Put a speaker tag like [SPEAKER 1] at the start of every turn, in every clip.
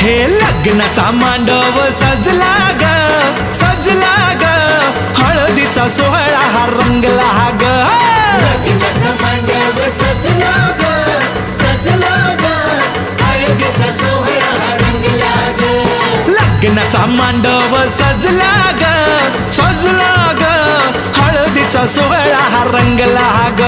[SPEAKER 1] हे लग्नाचा मांडव सजला ग सजला ग. हळदीचा सोहळा हा रंगला ग.
[SPEAKER 2] लग्नाचा मांडव सजला ग सजला ग. हळदीचा सोहळा हा रंगला ग.
[SPEAKER 1] लग्नाचा मांडव सजला ग सजला ग. हळदीचा सोहळा हा रंगला ग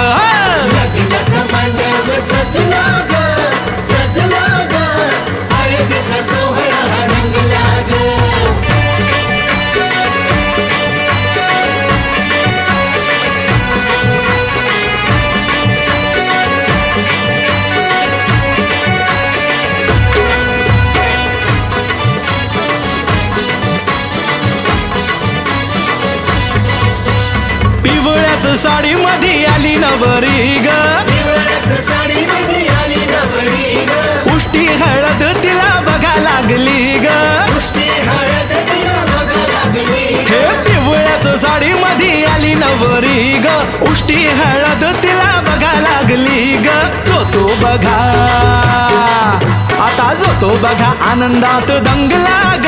[SPEAKER 1] पिवळ्याच साडी मध्ये आली नवरी ग. उष्टी हळद तिला बघा लागली ग.
[SPEAKER 2] पुष्टी हळद तिला बघा लागली
[SPEAKER 1] हे पिवळ्याच साडी मध्ये आली नवरी ग. उष्टी हळद तिला बघा लागली ग. जो तो बघा. आता जो तो बघा आनंदात दंगला ग.